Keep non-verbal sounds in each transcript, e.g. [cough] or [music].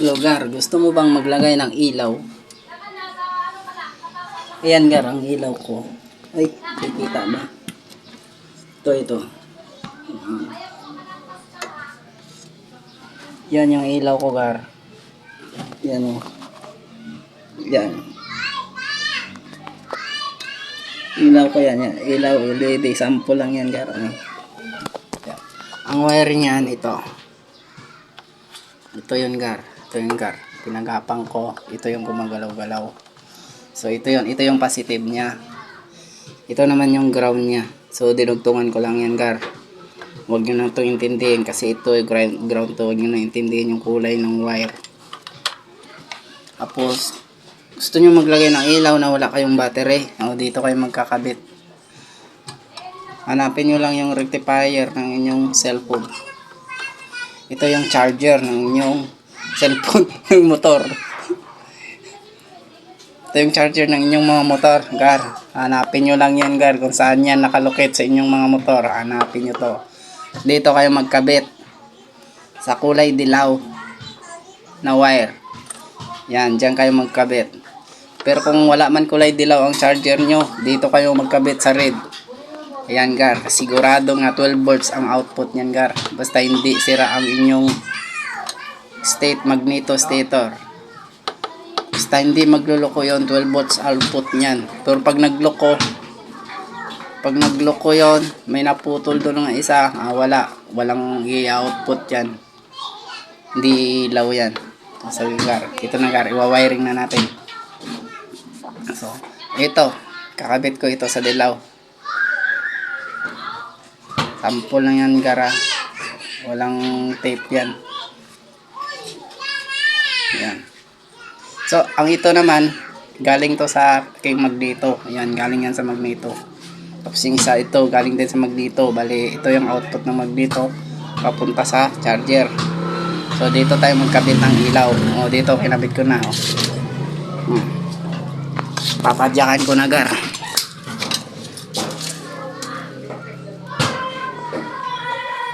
Lugar, gusto mo bang maglagay ng ilaw? Ayan gar, ang ilaw ko. Ay, kikita ba? Ito, ito. Yan yung ilaw ko gar. Yan o. Yan. Ilaw ko yan. yan. Ilaw, LED. Sample lang yan gar. Ano? Ang wiring yan, ito. Ito yun gar. Gar. Pinagapang ko. Ito yung gumagalaw-galaw. So ito yun. Ito yung positive niya. Ito naman yung ground niya. So dinugtungan ko lang yan gar. Huwag nyo na ito intindihin kasi ito yung ground to. Huwag nyo na intindihin yung kulay ng wire. Tapos, gusto nyo maglagay ng ilaw na wala kayong battery. O, dito kayo magkakabit. Hanapin nyo lang yung rectifier ng inyong cellphone. Ito yung charger ng inyong cellphone, [laughs] ng motor. Ito yung charger ng inyong mga motor, gar. Hanapin nyo lang yan, gar. Kung saan yan nakalocate sa inyong mga motor, hanapin nyo to. Dito kayo magkabit. Sa kulay dilaw na wire. Yan, dyan kayo magkabit. Pero kung wala man kulay dilaw ang charger nyo, dito kayo magkabit sa red. Ayan, gar. Sigurado nga 12 volts ang output niyan, gar. Basta hindi sira ang inyong state magneto stator. Basta hindi magluloko yon 12 volts output niyan. Pero pag nagloko, pag nagloko yon may naputol doon ng isa, ah, wala. Walang i-output yan. Hindi ilaw yan. So, gar. Ito na, gar. Iwa-wiring na natin. So, ito. Kakabit ko ito sa dilaw. Sample lang yan, gara. Walang tape yan. Yan. So, ang ito naman, galing to sa kay Magneto. Ayan, galing yan sa Magneto. Tapos yung isa ito, galing din sa Magneto. Bali, ito yung output ng Magneto. Papunta sa charger. So, dito tayo magkabit ng ilaw. O, dito, kinabit ko na. O. Hmm. Papadyakan ko na, gar.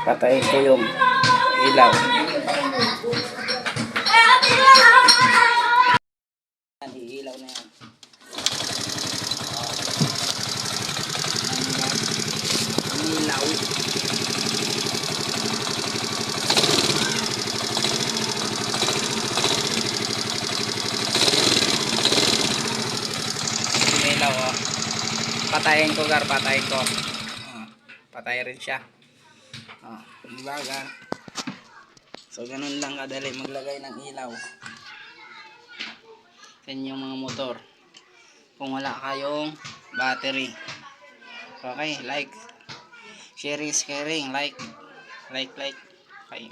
Patayin ko yung ilaw. Yan, iilaw na yan. Ang ilaw. Ang ilaw, oh. Patayin ko, gar. Patayin ko. Oh, patay rin siya. Oh, gar? So, ganun lang kadali maglagay ng ilaw. Sa inyong mga motor. Kung wala kayong battery. Okay like. Share is caring. Like. Like like. Okay